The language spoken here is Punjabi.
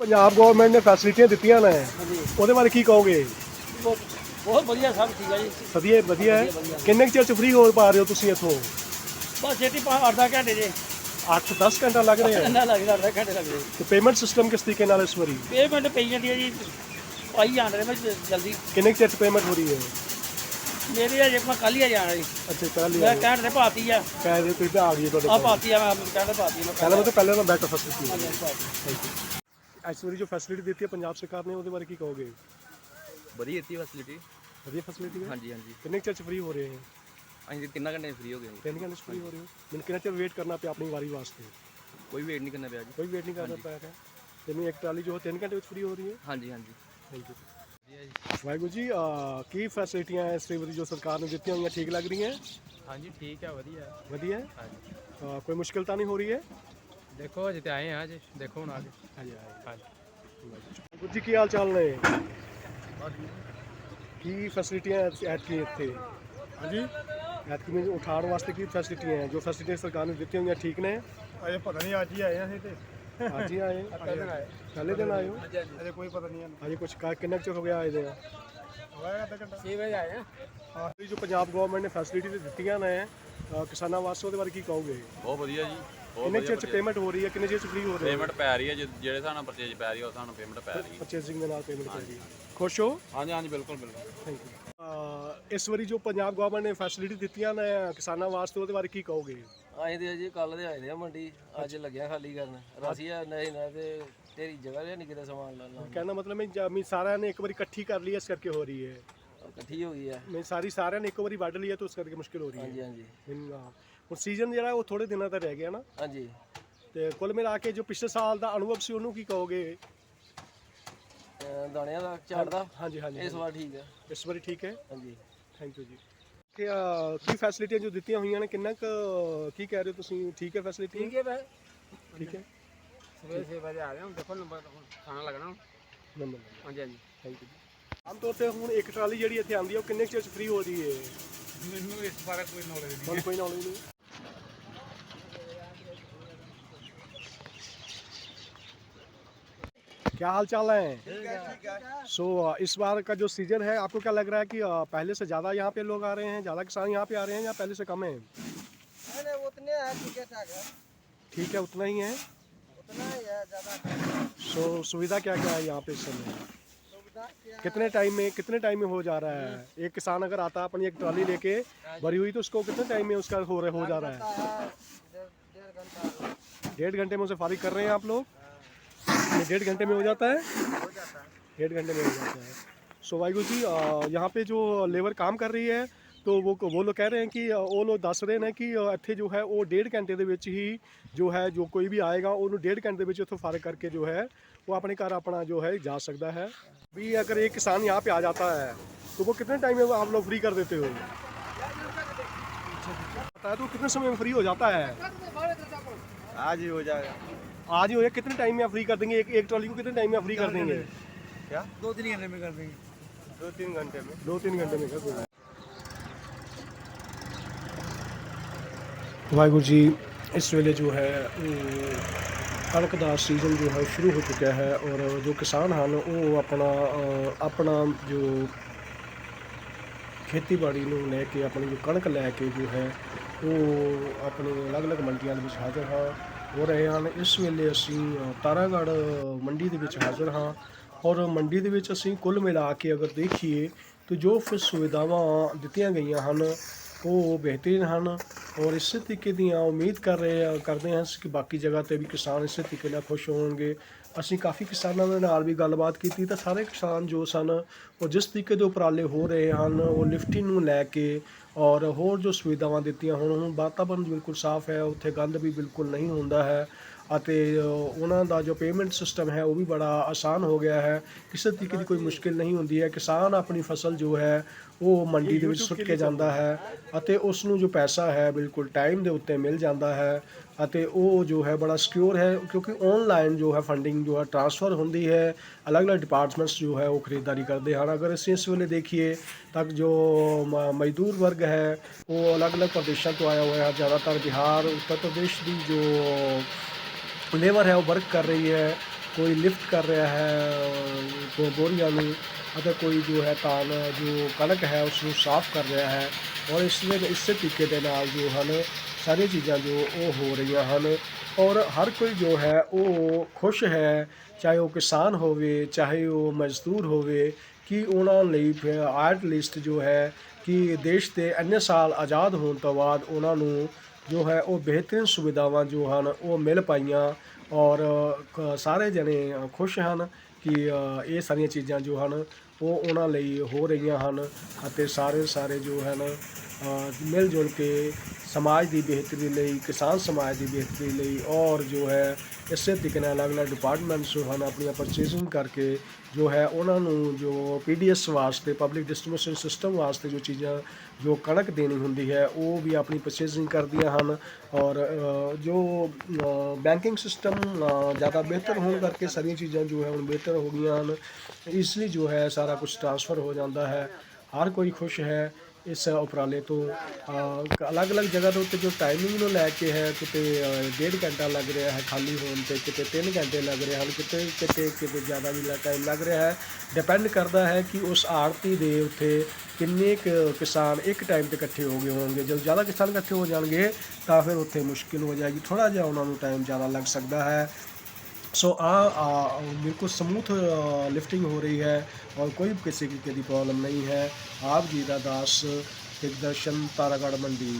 ਪੰਜਾਬ ਗਵਰਨਮੈਂਟ ਨੇ ਫੈਸਿਲਿਟੀਆਂ ਦਿੱਤੀਆਂ ਨੇ। ਉਹਦੇ ਬਾਰੇ ਕੀ ਕਹੋਗੇ? ਬਹੁਤ ਵਧੀਆ ਸਭ ਠੀਕ ਹੈ ਜੀ। ਵਧੀਆ ਵਧੀਆ। ਹੈ ਕਿੰਨੇ ਕੁ ਚਿਰ ਚ ਫ੍ਰੀ ਹੋ ਪਾ ਰਹੇ ਹੋ ਤੁਸੀਂ ਇੱਥੋਂ? ਬਸ ਛੇਤੀ ਪਾ ਅੱਧਾ ਘੰਟੇ ਜੇ। 8-10 ਘੰਟਾ ਲੱਗ ਰਿਹਾ ਹੈ? ਇੰਨਾ ਲੱਗਦਾ ਅੱਧਾ ਘੰਟੇ ਲੱਗਦੇ ਤੇ ਪੇਮੈਂਟ ਸਿਸਟਮ ਕਿਸ ਤਰੀਕੇ ਨਾਲ ਇਸ ਵਾਰੀ? ਪੇਮੈਂਟ ਪਈ ਜਾਂਦੀ ਹੈ ਜੀ। ਆਈ ਜਾਣ ਰਹੇ ਮੈਂ ਜਲਦੀ। ਕਿੰਨੇ ਕੁ ਚਿਰ ਚ ਪੇਮੈਂਟ ਹੋ ਰਹੀ ਹੈ? ਮੇਰੀ ਅਜੇ ਮੈਂ ਕੱਲ ਹੀ ਆ ਜਾਣਾ ਜੀ। ਅੱਛਾ ਕੱਲ ਹੀ ਮੈਂ ਕਹਿਣ ਦੇ ਪਾਤੀ ਆ। ਕਹਿ ਰਹੇ ਤੁਸੀਂ ਤਾਂ ਆ ਗਈ ਤੁਹਾਡੇ ਆ ਪਾਤੀ ਆ ਮੈਂ ਕਹਿੰਦਾ ਪਾਤੀ ਮੈਂ ਪਹਿਲਾਂ ਤਾਂ ਪਹਿਲਾਂ ਤਾਂ ਬੈਟਰ ਫੈਸਿਲਿਟੀ ਹਾਂਜੀ, ਪਾਤੀ। ਇਸ ਵਾਰੀ ਜੋ ਫੈਸਿਲਿਟੀ ਦਿੱਤੀ ਹੈ ਪੰਜਾਬ ਸਰਕਾਰ ਨੇ ਉਹਦੇ ਬਾਰੇ ਕੀ ਕਹੋਗੇ? ਵਧੀਆ ਦਿੱਤੀ ਫੈਸਿਲਿਟੀ ਵਧੀਆ ਫੈਸਿਲਿਟੀ ਹੈ? ਹਾਂਜੀ ਹਾਂਜੀ। ਕਿੰਨੇ ਕੁ ਚਿਰ ਚ ਫ੍ਰੀ ਹੋ ਰਹੇ ਹੈ? ਅਸੀਂ ਤੇ ਤਿੰਨਾਂ ਘੰਟੇ ਫ੍ਰੀ ਹੋ ਗਏ ਜੀ। ਤਿੰਨ ਘੰਟੇ ਫ੍ਰੀ ਹੋ ਰਹੇ ਹੋ? ਮੈਨੂੰ ਕਿੰਨਾ ਚਿਰ ਵੇਟ ਕਰਨਾ ਪਿਆ ਆਪਣੀ ਵਾਰੀ ਵਾਸਤੇ? ਕੋਈ ਵੇਟ ਨਹੀਂ ਕਰਨਾ ਪਿਆ ਜੀ। ਕੋਈ ਵੇਟ ਨਹੀਂ ਕਰਨਾ ਪਿਆ ਹੈ ਤੇ ਮੈਂ ਇੱਕ ਟਰਾਲੀ ਜੋ 3 ਘੰਟੇ ਵਿੱਚ ਫ੍ਰੀ ਹੋ ਰਹੀ ਹੈ? ਹਾਂਜੀ ਹਾਂਜੀ। ਥੈਂਕ ਯੂ ਵਾਹਿਗੁਰੂ ਜੀ ਅਹ ਕੀ ਫੈਸਿਲਿਟੀਆਂ ਇਸ ਵਾਰੀ ਜੋ ਸਰਕਾਰ ਨੇ ਦਿੱਤੀਆਂ ਹੋਈਆਂ ਠੀਕ ਲੱਗ ਰਹੀਆਂ? ਹਾਂਜੀ ਠੀਕ ਹੈ ਵਧੀਆ। ਵਧੀਆ? ਹੈ ਹਾਂਜੀ। ਅਹ ਕੋਈ ਮੁਸ਼ਕਿਲ ਤਾਂ ਨਹੀਂ ਹੋ ਰਹੀ ਹੈ? ਦੇਖੋ ਅਜੇ ਤੇ ਆਏ ਹਾਂ ਅੱਜ। ਦੇਖੋ ਹੁਣ ਆਗੇ ਹਾਂਜੀ ਹਾਂਜੀ। ਵਾਹਿਗੁਰੂ ਜੀ ਕੀ ਹਾਲ ਚਾਲ ਨੇ? ਕੀ ਫੈਸਿਲਿਟੀਆਂ ਐਤਕੀ ਇੱਥੇ? ਹਾਂਜੀ? ਐਤਕੀ ਵਿੱਚ ਉਠਾਉਣ ਵਾਸਤੇ ਕੀ ਫੈਸਿਲਿਟੀਆਂ ਹੈ? ਜੋ ਫੈਸਿਲਿਟੀਆਂ ਸਰਕਾਰ ਨੇ ਦਿੱਤੀਆਂ ਹੋਈਆਂ ਠੀਕ ਨੇ? ਅਜੇ ਪਤਾ ਨਹੀਂ ਅੱਜ ਹੀ ਆਏ ਆ ਅਸੀਂ ਤੇ। ਅੱਜ ਹੀ ਆਏ? ਪਹਿਲੇ ਦਿਨ ਆਏ ਹੋ? ਅਜੇ ਕੋਈ ਪਤਾ ਨਹੀਂ ਅਜੇ ਕੁਝ ਕਿੰਨਾ ਕੁ ਚਿਰ ਹੋ ਗਿਆ ਆਏ ਦੇ? ਆ ਹੋਇਆ ਅੱਧਾ ਘੰਟਾ। 6 ਵਜੇ ਆਏ ਆਖਰੀ ਜੋ ਪੰਜਾਬ ਗਵਰਨਮੈਂਟ ਨੇ ਫੈਸਿਲਿਟੀ ਦਿੱਤੀਆਂ ਨੇ ਕਿਸਾਨਾਂ ਵਾਸਤੇ ਉਹਦੇ ਬਾਰੇ ਕੀ ਕਹੋਗੇ? ਬਹੁਤ ਵਧੀਆ ਜੀ। ਕਿੰਨੇ ਚਿਰ ਚ ਪੇਮੈਂਟ ਹੋ ਰਹੀ ਹੈ? ਕਿੰਨੇ ਚਿਰ ਚ ਫ੍ਰੀ ਹੋ ਰਹੀ ਹੈ? ਪੇਮੈਂਟ ਪੈ ਰਹੀ ਹੈ ਜਿ- ਜਿਹੜੇ ਨਾਲ ਪਰਚੇਜ ਪੈ ਰਹੀ ਹੈ ਉਸ ਹਿਸਾਬ ਨਾਲ ਪੇਮੈਂਟ ਪੈ ਰਹੀ ਹੈ। ਪਰਚੇਸਿੰਗ ਦੇ ਨਾਲ ਪੇਮੈਂਟ ਕਰ ਰਹੀ ਹੈ ਖੁਸ਼ ਹੋ? ਹਾਂਜੀ ਹਾਂਜੀ ਬਿਲਕੁਲ ਬਿਲਕੁਲ। ਥੈਂਕ ਯੂ ਇਸ ਵਾਰੀ ਜੋ ਪੰਜਾਬ ਗਵਰਨਮੈਂਟ ਨੇ ਫੈਸਿਲਿਟੀ ਦਿੱਤੀਆਂ ਨੇ ਕਿਸਾਨਾਂ ਵਾਸਤੇ ਉਹਦੇ ਬਾਰੇ ਕੀ ਕਹੋਗੇ? ਅਸੀਂ ਤੇ ਜੀ ਕੱਲ ਦੇ ਆਏ ਦੇ ਆ ਮੰਡੀ ਅੱਜ ਲੱਗਿਆ ਖਾਲੀ ਕਰਨ। ਰਸੀਆ ਨਹੀਂ ਨਾ ਤੇ ਤੇਰੀ ਜਗ੍ਹਾ ਲਿਆ ਨਹੀਂ ਕਿਤੇ ਸਮਾਨ ਲਾ ਲਾ ਕਹਿੰਦਾ ਮਤਲਬ ਮੈਂ ਮੈਂ ਸਾਰਿਆਂ ਨੇ ਇੱਕ ਵਾਰੀ ਇਕੱਠੀ ਕਰ ਲਈ ਹੈ, ਇਸ ਕਰਕੇ ਹੋ ਰਹੀ ਹੈ। ਇਕੱਠੀ ਹੋ ਗਈ ਆ ਮੈਂ ਸਾਰੀ ਸਾਰਿਆਂ ਨੇ ਇੱਕ ਵਾਰੀ ਵੱਢ ਲਈ ਹੈ ਤਾਂ ਉਸ ਕਰਕੇ ਮੁਸ਼ਕਿਲ ਹੋ ਰਹੀ ਹੈ। ਹਾਂਜੀ ਹਾਂਜੀ। ਮੈਨੂੰ, ਹਾਂ। ਹੁਣ ਸੀਜ਼ਨ ਜਿਹੜਾ ਉਹ ਥੋੜੇ ਦਿਨਾਂ ਦਾ ਰਹਿ ਗਿਆ ਨਾ। ਹਾਂਜੀ। ਤੇ ਕੁੱਲ ਮਿਲਾ ਕੇ ਜੋ ਪਿਛਲੇ ਸਾਲ ਦਾ ਅਨੁਭਵ ਸੀ ਉਹਨੂੰ ਕੀ ਕਹੋਗੇ? ਅਹ ਦਾਣਿਆਂ ਦਾ ਝਾੜਦਾ ਹਾਂਜੀ ਹਾਂਜੀ ਇਸ ਵਾਰ ਠੀਕ ਆ ਇਸ ਵਾਰੀ ਠੀਕ ਹੈ? ਹਾਂਜੀ। ਥੈਂਕ ਯੂ ਜੀ। ਕਿ ਅਹ, ਕੀ ਫੈਸਿਲਿਟੀਆਂ ਜੋ ਦਿੱਤੀਆਂ ਹੋਈਆਂ ਨੇ ਕਿੰਨਾ ਕੁ ਕੀ ਕਹਿ ਰਹੇ ਹੋ ਤੁਸੀਂ? ਠੀਕ ਹੈ ਫੈਸਿਲਿਟੀ ਠੀਕ ਹੈ ਭਾਈ ਠੀਕ ਹੈ। ਸਵੇਰੇ 6 ਵਜੇ ਆ ਰਹੇ ਹਾਂ ਦੇਖੋ ਨੰਬਰ ਖਾਣਾ ਲੱਗਣਾ ਨੰਬਰ ਹਾਂਜੀ ਹਾਂਜੀ। ਥੈਂਕ ਯੂ ਆਮ ਤੌਰ ਤੇ ਹੁਣ ਇੱਕ ਟਰਾਲੀ ਜਿਹੜੀ ਇੱਥੇ ਆਉਂਦੀ ਹੈ ਉਹ ਕਿੰਨੇ ਕੁ ਚਿਰ ਚ ਫ੍ਰੀ ਹੋ ਰਹੀ ਹੈ ਮੈਨੂੰ ਇਸ ਬਾਰੇ ਕੋਈ ਨੌਲੇਜ ਤੁਹਾਨੂੰ ਕੋਈ ਨੌਲੇਜ नहीं क्या हाल चाल है सो so, uh, इस बार का जो सीज़न है आपको क्या लग रहा है कि uh, पहले से ज़्यादा यहाँ पे लोग आ रहे हैं ज़्यादा किसान यहाँ पे आ रहे हैं या पहले से कम है? ठीक है उतना ही है? सो so, सुविधा क्या क्या है यहाँ पे इस समय? कितने टाइम में कितने टाइम में हो जा रहा है? एक किसान अगर आता है अपनी एक ट्रॉली लेके भरी हुई तो उसको कितने टाइम में उसका हो रहा हो जा रहा है? डेढ़ घंटे में उसे फारिग कर रहे हैं आप लोग? ये डेढ़ घंटे में हो जाता है डेढ़ घंटे में हो जाता है सो वाहिगुरु जी अ, यहाँ पे जो लेबर काम कर ਰਹੀ ਹੈ तो वो वो लोग कह रहे हैं कि अ, ਉਹ ਲੋਕ ਦੱਸ ਰਹੇ ਨੇ ਕਿ ਅ, ਇੱਥੇ ਜੋ ਹੈ ਉਹ ਡੇਢ ਘੰਟੇ ਦੇ ਵਿੱਚ ਹੀ ਜੋ ਹੈ ਜੋ ਕੋਈ ਵੀ ਆਏਗਾ ਉਹਨੂੰ ਡੇਢ घंटे ਦੇ ਵਿੱਚ ਉੱਥੋਂ ਫਾਰਗ ਕਰਕੇ ਜੋ है वो अपने घर अपना जो है जा सकता है भी अगर एक किसान यहाँ पे आ जाता है तो वो कितने टाइम में आप लोग फ्री कर देते हो पता है तो कितने समय में फ्री हो जाता है आज ही हो जाएगा आज ही हो गया कितने टाइम में आप फ्री कर देंगे एक एक ट्रॉली को कितने टाइम में आप फ्री कर देंगे दो तीन घंटे में कर देंगे दो तीन घंटे में दो तीन घंटे में कर देंगे ਵਾਹਿਗੁਰੂ ਜੀ ਇਸ ਵੇਲੇ ਜੋ ਹੈ ਉਹ ਕਣਕ ਦਾ ਸੀਜ਼ਨ ਜੋ ਹੈ ਸ਼ੁਰੂ ਹੋ ਚੁੱਕਿਆ ਹੈ ਔਰ ਜੋ ਕਿਸਾਨ ਹਨ ਉਹ ਆਪਣਾ ਅ, ਆਪਣਾ ਜੋ ਖੇਤੀਬਾੜੀ ਨੂੰ ਲੈ ਕੇ ਆਪਣੀ ਜੋ ਕਣਕ ਲੈ ਕੇ ਜੋ ਹੈ ਉਹ ਆਪਣੇ ਅਲੱਗ-ਅਲੱਗ ਮੰਡੀਆਂ ਦੇ ਵਿੱਚ ਹਾਜ਼ਰ ਹਾਂ ਹੋ ਰਹੇ ਹਨ। ਇਸ ਵੇਲੇ ਅਸੀਂ ਅ, ਤਾਰਾਗੜ੍ਹ ਮੰਡੀ ਦੇ ਵਿੱਚ ਹਾਜ਼ਰ ਹਾਂ ਔਰ ਮੰਡੀ ਦੇ ਵਿੱਚ ਅਸੀਂ ਕੁੱਲ ਮਿਲਾ ਕੇ ਅਗਰ ਦੇਖੀਏ ਤਾਂ ਜੋ ਫਿਰ ਸੁਵਿਧਾਵਾਂ ਦਿੱਤੀਆਂ ਗਈਆਂ ਹਨ ਉਹ ਬਿਹਤਰੀਨ ਹਨ ਔਰ ਇਸੇ ਤਰੀਕੇ ਦੀਆਂ ਉਮੀਦ ਕਰ ਰਹੇ ਆ, ਕਰਦੇ ਹਾਂ ਕਿ ਬਾਕੀ ਜਗ੍ਹਾ ਤੇ ਵੀ ਕਿਸਾਨ ਇਸੇ ਤਰੀਕੇ ਨਾਲ ਖੁਸ਼ ਹੋਣਗੇ। ਅਸੀਂ ਕਾਫੀ ਕਿਸਾਨਾਂ ਦੇ ਨਾਲ ਵੀ ਗੱਲਬਾਤ ਕੀਤੀ ਤਾਂ ਸਾਰੇ ਕਿਸਾਨ ਜੋ ਸਨ, ਉਹ ਜਿਸ ਤਰੀਕੇ ਦੇ ਉਪਰਾਲੇ ਹੋ ਰਹੇ ਹਨ, ਉਹ ਲਿਫਟਿੰਗ ਨੂੰ ਲੈ ਕੇ ਔਰ ਹੋਰ ਜੋ ਸੁਵਿਧਾਵਾਂ ਦਿੱਤੀਆਂ ਹੁਣ ਹੁਣ ਵਾਤਾਵਰਣ ਬਿਲਕੁਲ ਸਾਫ਼ ਹੈ, ਉੱਥੇ ਗੰਦ ਵੀ ਬਿਲਕੁਲ ਨਹੀਂ ਹੁੰਦਾ ਹੈ। ਅਤੇ ਉਹਨਾਂ ਦਾ ਜੋ ਪੇਮੈਂਟ ਸਿਸਟਮ ਹੈ, ਉਹ ਵੀ ਬੜਾ ਆਸਾਨ ਹੋ ਗਿਆ ਹੈ। ਕਿਸੇ ਤਰੀਕੇ ਦੀ ਕੋਈ ਮੁਸ਼ਕਿਲ ਨਹੀਂ ਹੁੰਦੀ ਹੈ। ਕਿਸਾਨ ਆਪਣੀ ਫਸਲ ਜੋ ਹੈ, ਉਹ ਮੰਡੀ ਦੇ ਵਿੱਚ ਸੁੱਟ ਕੇ ਜਾਂਦਾ ਹੈ ਅਤੇ ਉਸ ਨੂੰ ਜੋ ਪੈਸਾ ਹੈ, ਬਿਲਕੁਲ ਟਾਈਮ ਦੇ ਉੱਤੇ ਮਿਲ ਜਾਂਦਾ ਹੈ ਅਤੇ ਉਹ ਜੋ ਹੈ, ਬੜਾ ਸਿਕਿਉਰ ਹੈ ਕਿਉਂਕਿ ਆਨਲਾਈਨ ਜੋ ਹੈ ਫੰਡਿੰਗ ਜੋ ਹੈ ਟ੍ਰਾਂਸਫਰ ਹੁੰਦੀ ਹੈ। ਅਲੱਗ-ਅਲੱਗ ਡਿਪਾਰਟਮੈਂਟਸ ਜੋ ਹੈ, ਉਹ ਖਰੀਦਦਾਰੀ ਕਰਦੇ ਹਨ। ਅਗਰ ਅਸੀਂ ਇਸ ਵੇਲੇ ਦੇਖੀਏ ਤਾਂ ਜੋ ਮ- ਮਜ਼ਦੂਰ ਵਰਗ ਹੈ, ਉਹ ਅਲੱਗ-ਅਲੱਗ ਪ੍ਰਦੇਸ਼ਾਂ ਤੋਂ ਆਇਆ ਹੋਇਆ ਹੈ। ਜ਼ਿਆਦਾਤਰ ਬਿਹਾਰ, ਉੱਤਰ ਪ੍ਰਦੇਸ਼ ਦੀ ਜੋ ਲੇਬਰ ਹੈ ਉਹ ਵਰਕ ਕਰ ਰਹੀ ਹੈ ਕੋਈ ਲਿਫਟ ਕਰ ਰਿਹਾ ਹੈ ਅ, ਬੋਰੀਆਂ ਨੂੰ ਅਤੇ ਕੋਈ ਜੋ ਹੈ ਤਾਨ ਜੋ ਕਣਕ ਹੈ ਉਸ ਨੂੰ ਸਾਫ਼ ਕਰ ਰਿਹਾ ਹੈ ਔਰ ਇਸ ਦੇ ਇਸੇ ਤਰੀਕੇ ਦੇ ਨਾਲ ਜੋ ਹਨ ਸਾਰੀਆਂ ਚੀਜ਼ਾਂ ਜੋ ਉਹ ਹੋ ਰਹੀਆਂ ਹਨ ਔਰ ਹਰ ਕੋਈ ਜੋ ਹੈ ਉਹ ਖੁਸ਼ ਹੈ ਚਾਹੇ ਉਹ ਕਿਸਾਨ ਹੋਵੇ ਚਾਹੇ ਉਹ ਮਜ਼ਦੂਰ ਹੋਵੇ ਕਿ ਉਹਨਾਂ ਲਈ ਆਰਟ ਲਿਸਟ ਜੋ ਹੈ ਕਿ ਦੇਸ਼ ਦੇ ਇੰਨੇ ਸਾਲ ਆਜ਼ਾਦ ਹੋਣ ਤੋਂ ਬਾਅਦ ਉਹਨਾਂ ਨੂੰ ਜੋ ਹੈ ਉਹ ਬਿਹਤਰੀਨ ਸੁਵਿਧਾਵਾਂ ਜੋ ਹਨ, ਉਹ ਮਿਲ ਪਾਈਆਂ ਔਰ ਸਾਰੇ ਜਣੇ ਖੁਸ਼ ਹਨ ਕਿ ਇਹ ਸਾਰੀਆਂ ਚੀਜ਼ਾਂ ਜੋ ਹਨ ਉਹ ਉਹਨਾਂ ਲਈ ਹੋ ਰਹੀਆਂ ਹਨ ਅਤੇ ਸਾਰੇ ਸਾਰੇ ਜੋ ਹਨ ਮਿਲ ਜੁਲ ਕੇ ਸਮਾਜ ਦੀ ਬਿਹਤਰੀ ਲਈ, ਕਿਸਾਨ ਸਮਾਜ ਦੀ ਬਿਹਤਰੀ ਲਈ ਔਰ ਜੋ ਹੈ, ਇਸੇ ਤਰੀਕੇ ਨਾਲ ਅਲੱਗ-ਅਲੱਗ ਡਿਪਾਰਟਮੈਂਟਸ ਜੋ ਹਨ ਆਪਣੀਆਂ ਪਰਚੇਸਿੰਗ ਕਰਕੇ ਜੋ ਹੈ ਉਹਨਾਂ ਨੂੰ ਜੋ ਪੀਡੀਐਸ ਵਾਸਤੇ ਪਬਲਿਕ ਡਿਸਟ੍ਰੀਬਿਊਸ਼ਨ ਸਿਸਟਮ ਵਾਸਤੇ ਜੋ ਚੀਜ਼ਾਂ ਜੋ ਕਣਕ ਦੇਣੀ ਹੁੰਦੀ ਹੈ, ਉਹ ਵੀ ਆਪਣੀ ਪਰਚੇਸਿੰਗ ਕਰਦੀਆਂ ਹਨ ਔਰ ਜੋ ਬੈਂਕਿੰਗ ਸਿਸਟਮ ਜ਼ਿਆਦਾ ਬਿਹਤਰ ਹੋਣ ਕਰਕੇ ਸਾਰੀਆਂ ਚੀਜ਼ਾਂ ਜੋ ਹੈ ਹੁਣ ਬਿਹਤਰ ਹੋ ਗਈਆਂ ਹਨ। ਇਸ ਲਈ ਜੋ ਹੈ ਸਾਰਾ ਕੁਝ ਟ੍ਰਾਂਸਫਰ ਹੋ ਜਾਂਦਾ ਹੈ। ਹਰ ਕੋਈ ਖੁਸ਼ ਹੈ ਇਸ ਉਪਰਾਲੇ ਤੋਂ। ਅਲੱਗ-ਅਲੱਗ ਜਗ੍ਹਾ ਦੇ ਉੱਤੇ ਜੋ ਟਾਈਮਿੰਗ ਨੂੰ ਲੈ ਕੇ ਹੈ, ਕਿਤੇ ਡੇਢ ਘੰਟਾ ਲੱਗ ਰਿਹਾ ਹੈ ਖਾਲੀ ਹੋਣ ਤੇ, ਕਿਤੇ 3 ਘੰਟੇ ਲੱਗ ਰਹੇ ਹਨ, ਕਿਤੇ ਕਿਤੇ ਕਿਤੇ ਜ਼ਿਆਦਾ ਵੀ ਟਾਈਮ ਲੱਗ ਰਿਹਾ ਹੈ। ਡਿਪੈਂਡ ਕਰਦਾ ਹੈ ਕਿ ਉਸ ਆੜਤੀ ਦੇ ਉੱਤੇ ਕਿੰਨੇ ਕੁ ਕਿਸਾਨ ਇੱਕ ਟਾਈਮ ਤੇ ਇਕੱਠੇ ਹੋ ਗਏ ਹੋਣਗੇ। ਜਦੋਂ ਜ਼ਿਆਦਾ ਕਿਸਾਨ ਇਕੱਠੇ ਹੋ ਜਾਣਗੇ ਤਾਂ ਫਿਰ ਉੱਥੇ ਮੁਸ਼ਕਿਲ ਹੋ ਜਾਏਗੀ। ਥੋੜਾ ਜਿਹਾ ਉਹਨਾਂ ਨੂੰ ਟਾਈਮ ਜ਼ਿਆਦਾ ਲੱਗ ਸਕਦਾ ਹੈ। ਸੋ ਆ ਬਿਲਕੁਲ ਸਮੂਥ ਲਿਫਟਿੰਗ ਹੋ ਰਹੀ ਹੈ ਔਰ ਕੋਈ ਕਿਸੇ ਤਰੀਕੇ ਦੀ ਪ੍ਰੋਬਲਮ ਨਹੀਂ ਹੈ। ਆਪ ਜੀ ਦਾ ਦਾਸ ਦਿਗਦਰਸ਼ਨ ਤਾਰਾਗੜ ਮੰਡੀ।